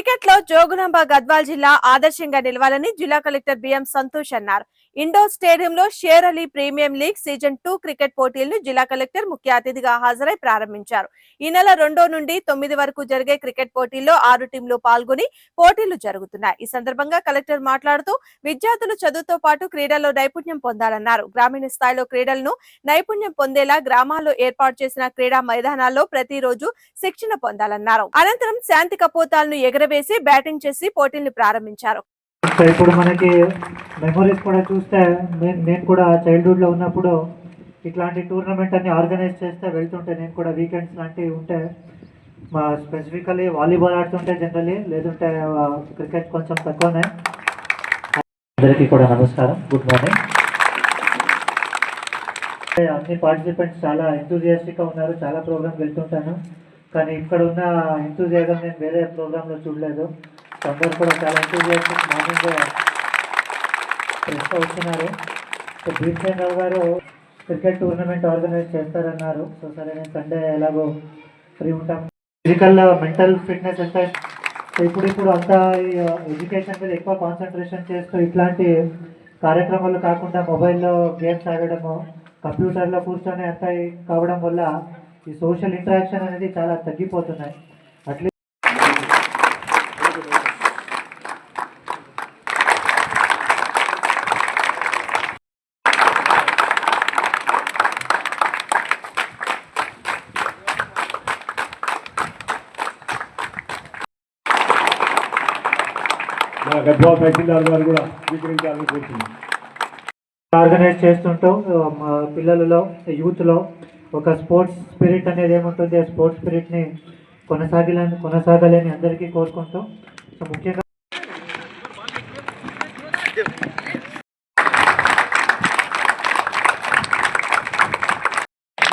క్రికెట్లో జోగులాంబ గద్వాల్ జిల్లా ఆదర్శంగా నిలవాలని జిల్లా కలెక్టర్ బిఎం సంతోష్ అన్నారు. ఇండోర్ స్టేడియంలో Sher Ali premium league season two cricket పోటీలను జిల్లా కలెక్టర్ ముఖ్య అతిథిగా హాజరై ప్రారంభించారు. ఈ నెల రెండో నుండి తొమ్మిది వరకు జరిగే క్రికెట్ పోటీల్లో ఆరు టీంలు పాల్గొని పోటీలు జరుగుతున్నాయి. ఈ సందర్భంగా కలెక్టర్ మాట్లాడుతూ విద్యార్థులు చదువుతో పాటు క్రీడల్లో నైపుణ్యం పొందాలన్నారు. గ్రామీణ స్థాయిలో క్రీడలను నైపుణ్యం పొందేలా గ్రామాల్లో ఏర్పాటు చేసిన క్రీడా మైదానాల్లో ప్రతిరోజు శిక్షణ పొందాలన్నారు. అనంతరం శాంతి కపోతాలను వేసి బ్యాటింగ్ చేసి పోటీల్ని ప్రారంభించారు. ఇప్పుడు మనకి మెమరీస్ కూడా చూస్తే నేను నేను కూడా చైల్డ్హుడ్లో ఉన్నప్పుడు ఇట్లాంటి టోర్నమెంట్ అన్ని ఆర్గనైజ్ చేస్తే వెళ్తుంటే నేను కూడా వీకెండ్స్ లాంటివి ఉంటే మా స్పెసిఫికలీ వాలీబాల్ ఆడుతుంటే జనరలీ లేదంటే క్రికెట్ కొంచెం తక్కువనే. అందరికీ కూడా నమస్కారం. Good morning. అన్ని పార్టిసిపెంట్స్ చాలా ఎంతూజియాస్టిక్గా ఉన్నారు. చాలా ప్రోగ్రామ్ వెళ్తుంటాను. కానీ ఇక్కడ ఉన్న ఎంతూజియాజం నేను వేరే ప్రోగ్రాంలో చూడలేదు. అందరూ కూడా చాలా ఎంతూజియాస్టిక్ మార్నింగ్ ఫ్రెష్గా అవుతున్నారు so Bhimsen Rao garu cricket tournament organise చేస్తారన్నారు. So సరే నేను సండే ఎలాగో ఫ్రీ ఉంటాం. ఫిజికల్ మెంటల్ ఫిట్నెస్ ఎంత ఇప్పుడు ఇప్పుడు అంతా ఎడ్యుకేషన్ మీద ఎక్కువ కాన్సన్ట్రేషన్ చేస్తూ ఇట్లాంటి కార్యక్రమాలు కాకుండా మొబైల్లో గేమ్స్ ఆడడము కంప్యూటర్లో కూర్చొని అంతా కావడం వల్ల ఈ సోషల్ ఇంటరాక్షన్ అనేది చాలా తగ్గిపోతున్నాయి. అట్లీ మన గద్వాల తహసీల్దార్ గారు కూడా స్వీకరించాలని కోరుతున్నాను ఆర్గనైజ్ చేస్తుంటూ పిల్లలలో యూత్లో. ఒక స్పోర్ట్స్ స్పిరిట్ అనేది ఏముంటుంది? ఆ స్పోర్ట్స్ స్పిరిట్ని కొనసాగలేని కొనసాగాలని అందరికీ కోరుకుంటూ సో ముఖ్యంగా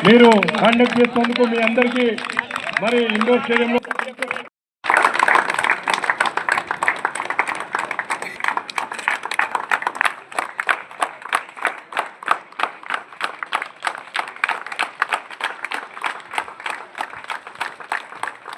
మీరు కండక్ట్ చేసినందుకు మీ అందరికీ మరి ఇండోర్ స్టేడియంలో